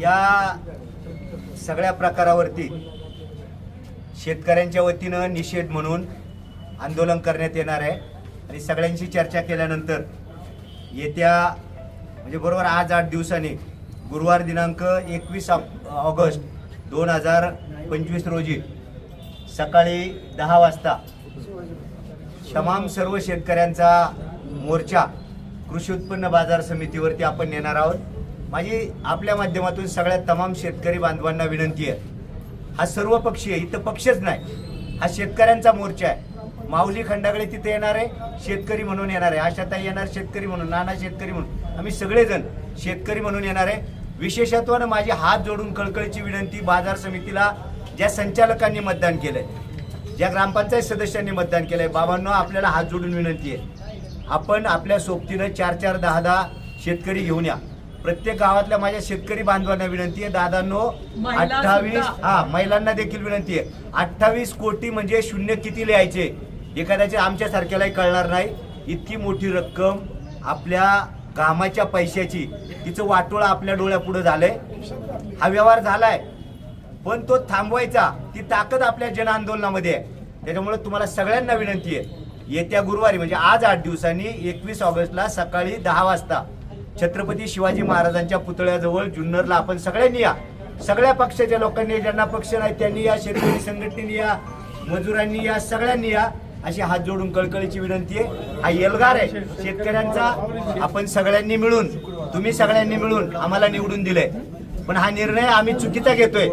या सगळ्या प्रकारावरती शेतकऱ्यांच्या वतीनं निषेध म्हणून आंदोलन करण्यात येणार आहे. आणि सगळ्यांशी चर्चा केल्यानंतर येत्या म्हणजे बरोबर आज आठ दिवसांनी गुरुवार दिनांक एकवीस ऑगस्ट दोन हजार पंचवीस रोजी सकाळी दहा वाजता तमाम सर्व शेतकऱ्यांचा मोर्चा कृषी उत्पन्न बाजार समितीवरती आपण नेणार आहोत. माझी आपल्या माध्यमातून सगळ्या तमाम शेतकरी बांधवांना विनंती आहे. हा सर्व पक्षी आहे इथं पक्षच नाही. हा शेतकऱ्यांचा मोर्चा आहे. माऊली खंडाकडे तिथे येणार आहे शेतकरी म्हणून येणार आहे. आशाताई येणार शेतकरी म्हणून नाना शेतकरी म्हणून. आम्ही सगळेजण शेतकरी म्हणून येणार आहे. विशेषत्वानं माझी हात जोडून कळकळीची विनंती बाजार समितीला ज्या संचालकांनी मतदान केलंय ज्या ग्रामपंचायत सदस्यांनी मतदान केलंय बाबांनो आपल्याला हात जोडून विनंती आहे. आपण आपल्या सोबतीनं चार चार दहा दहा शेतकरी घेऊन या. प्रत्येक गावातल्या माझ्या शेतकरी बांधवांना विनंती आहे दादांनो अठ्ठावीस. हा महिलांना देखील विनंती आहे. अठ्ठावीस कोटी म्हणजे शून्य किती लिहायचे? एखाद्याच्या आमच्या सारख्यालाही कळणार नाही. इतकी मोठी रक्कम आपल्या कामाच्या पैशाची तिचं वाटोळं आपल्या डोळ्यापुढे झालंय. हा व्यवहार झालाय. पण तो थांबवायचा ती ताकद आपल्या जन आंदोलनामध्ये आहे. त्याच्यामुळे तुम्हाला सगळ्यांना विनंती आहे. येत्या गुरुवारी म्हणजे आज आठ दिवसांनी एकवीस ऑगस्टला सकाळी दहा वाजता छत्रपती शिवाजी महाराजांच्या पुतळ्याजवळ जुन्नरला आपण सगळ्यांनी या. सगळ्या पक्षाच्या लोकांनी ज्यांना पक्ष नाही त्यांनी या शेतकरी संघटनेने या मजुरांनी या सगळ्यांनी या अशी हात जोडून कळकळीची विनंती आहे. हा एल्गार आहे. शेतकऱ्यांचा आपण सगळ्यांनी मिळून तुम्ही सगळ्यांनी मिळून आम्हाला निवडून दिलंय. पण हा निर्णय आम्ही चुकीचा घेतोय.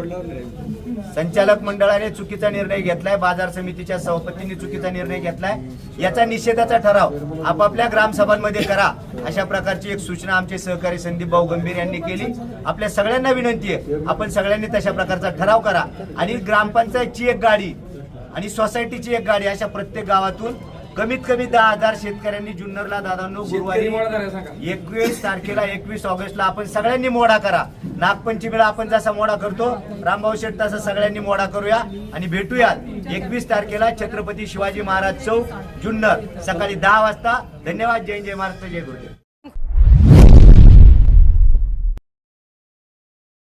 संचालक मंडळाने चुकीचा निर्णय घेतलाय बाजार समितीच्या सभापतींनी चुकीचा निर्णय घेतलाय. याचा निषेधाचा ठराव आपापल्या ग्रामसभांमध्ये करा अशा प्रकारची एक सूचना आमचे सहकारी संदीप भाऊ गंभीर यांनी केली. आपल्या सगळ्यांना विनंती आहे आपण सगळ्यांनी तशा प्रकारचा ठराव करा. आणि ग्रामपंचायतची एक गाडी आणि सोसायटीची एक गाडी अशा प्रत्येक गावातून कमीत कमी दहा हजार शेतकऱ्यांनी जुन्नरला दादांनो गुरुवारी एकवीस तारखेला एकवीस ऑगस्टला आपण सगळ्यांनी मोडा करा. नागपंचमीला आपण जसा मोडा करतो रामभाऊ शेठ तसा सगळ्यांनी मोडा करूया आणि भेटूया एकवीस तारखेला छत्रपती शिवाजी महाराज चौक जुन्नर. सकाळी दहा वाजता. धन्यवाद. जय जय महाराष्ट्र जय गुरुदेव.